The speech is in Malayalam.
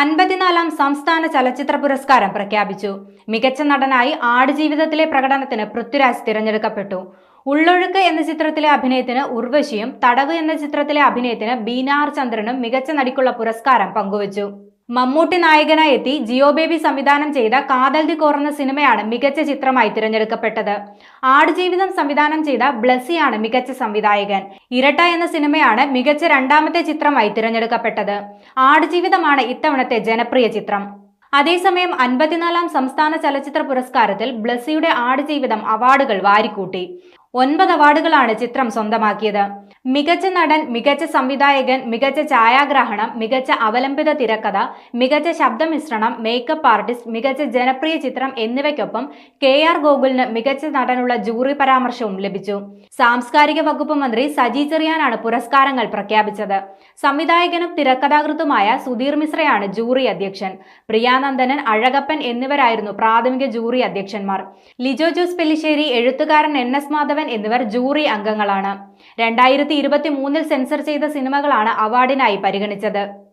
അൻപത്തിനാലാം സംസ്ഥാന ചലച്ചിത്ര പുരസ്കാരം പ്രഖ്യാപിച്ചു. മികച്ച നടനായി ആടുജീവിതത്തിലെ പ്രകടനത്തിന് പൃഥ്വിരാജ് തിരഞ്ഞെടുക്കപ്പെട്ടു. ഉള്ളൊഴുക്ക് എന്ന ചിത്രത്തിലെ അഭിനയത്തിന് ഉർവശിയും തടവ് എന്ന ചിത്രത്തിലെ അഭിനയത്തിന് ബീനാർ ചന്ദ്രനും മികച്ച നടിക്കുള്ള പുരസ്കാരം പങ്കുവച്ചു. മമ്മൂട്ടി നായകനായി എത്തി ജിയോ ബേബി സംവിധാനം ചെയ്ത കാതൽ ദി കോർന്ന സിനിമയാണ് മികച്ച ചിത്രമായി തിരഞ്ഞെടുക്കപ്പെട്ടത്. ആടുജീവിതം സംവിധാനം ചെയ്ത ബ്ലസ്സിയാണ് മികച്ച സംവിധായകൻ. ഇരട്ട എന്ന സിനിമയാണ് മികച്ച രണ്ടാമത്തെ ചിത്രമായി തിരഞ്ഞെടുക്കപ്പെട്ടത്. ആടുജീവിതമാണ് ഇത്തവണത്തെ ജനപ്രിയ ചിത്രം. അതേസമയം അൻപത്തിനാലാം സംസ്ഥാന ചലച്ചിത്ര പുരസ്കാരത്തിൽ ബ്ലസ്സിയുടെ ആടുജീവിതം അവാർഡുകൾ വാരിക്കൂട്ടി. ഒൻപത് അവാർഡുകളാണ് ചിത്രം സ്വന്തമാക്കിയത്. മികച്ച നടൻ മികച്ച സംവിധായകൻ മികച്ച ഛായാഗ്രഹണം മികച്ച അവലംബിത തിരക്കഥ മികച്ച ശബ്ദമിശ്രണം മേക്കപ്പ് ആർട്ടിസ്റ്റ് മികച്ച ജനപ്രിയ ചിത്രം എന്നിവയ്ക്കൊപ്പം കെ ആർ ഗോകുലിന് മികച്ച നടനുള്ള ജൂറി പരാമർശവും ലഭിച്ചു. സാംസ്കാരിക വകുപ്പ് മന്ത്രി സജി ചെറിയാനാണ് പുരസ്കാരങ്ങൾ പ്രഖ്യാപിച്ചത്. സംവിധായകനും തിരക്കഥാകൃത്തുമായ സുധീർ മിശ്രയാണ് ജൂറി അധ്യക്ഷൻ. പ്രിയാനന്ദനൻ അഴകപ്പൻ എന്നിവരായിരുന്നു പ്രാഥമിക ജൂറി അധ്യക്ഷന്മാർ. ലിജോ ജോസ് പെല്ലിശ്ശേരി എഴുത്തുകാരൻ എൻ എസ് മാധവൻ എന്നിവർ ജൂറി അംഗങ്ങളാണ്. രണ്ടായിരത്തി ഇരുപത്തി മൂന്നിൽ സെൻസർ ചെയ്ത സിനിമകളാണ് അവാർഡിനായി പരിഗണിച്ചത്.